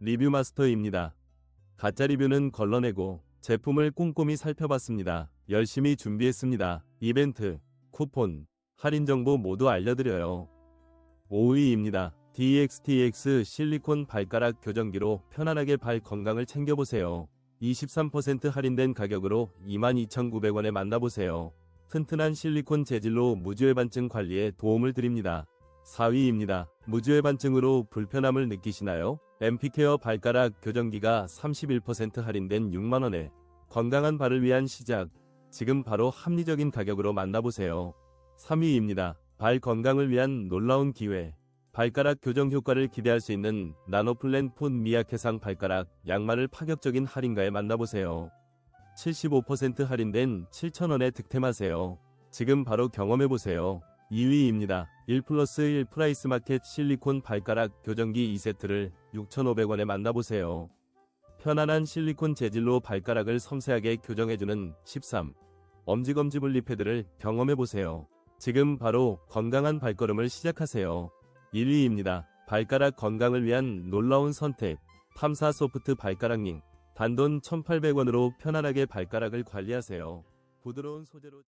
리뷰 마스터입니다. 가짜 리뷰는 걸러내고 제품을 꼼꼼히 살펴봤습니다. 열심히 준비했습니다. 이벤트, 쿠폰, 할인 정보 모두 알려드려요. 5위입니다. DXTX 실리콘 발가락 교정기로 편안하게 발 건강을 챙겨보세요. 23% 할인된 가격으로 22,900원에 만나보세요. 튼튼한 실리콘 재질로 무주해반증 관리에 도움을 드립니다. 4위입니다. 무주해반증으로 불편함을 느끼시나요? 엠피케어 발가락 교정기가 31% 할인된 6만원에 건강한 발을 위한 시작. 지금 바로 합리적인 가격으로 만나보세요. 3위입니다. 발 건강을 위한 놀라운 기회. 발가락 교정 효과를 기대할 수 있는 나노플랜 폰 미약해상 발가락 양말을 파격적인 할인가에 만나보세요. 75% 할인된 7,000원에 득템하세요. 지금 바로 경험해보세요. 2위입니다. 1 플러스 1 프라이스 마켓 실리콘 발가락 교정기 2세트를 6,500원에 만나보세요. 편안한 실리콘 재질로 발가락을 섬세하게 교정해주는 13. 엄지검지 분리 패드를 경험해보세요. 지금 바로 건강한 발걸음을 시작하세요. 1위입니다. 발가락 건강을 위한 놀라운 선택. 탐사 소프트 발가락 링. 단돈 1,800원으로 편안하게 발가락을 관리하세요. 부드러운 소재로